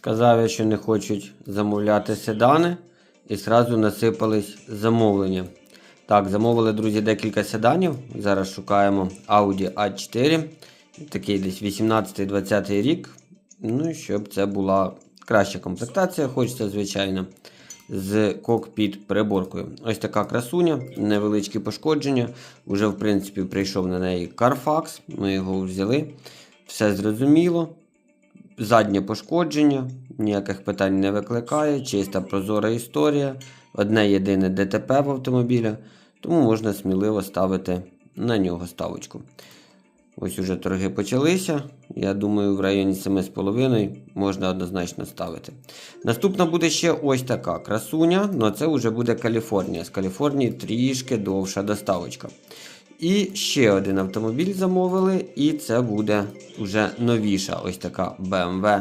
Сказав я, що не хочуть замовляти седани, і зразу насипались замовлення. Так, замовили, друзі, декілька седанів. Зараз шукаємо Audi A4. Такий десь 18-20 рік. Ну, щоб це була краща комплектація, хочеться, звичайно, з кокпіт приборкою. Ось така красуня, невеличкі пошкодження. Уже, в принципі, прийшов на неї Carfax. Ми його взяли. Все зрозуміло. Заднє пошкодження, ніяких питань не викликає, чиста прозора історія, одне єдине ДТП в автомобіля, тому можна сміливо ставити на нього ставочку. Ось уже торги почалися. Я думаю, в районі 7,5 можна однозначно ставити. Наступна буде ще ось така красуня, але це вже буде Каліфорнія. З Каліфорнії трішки довша доставочка. І ще один автомобіль замовили, і це буде вже новіша ось така BMW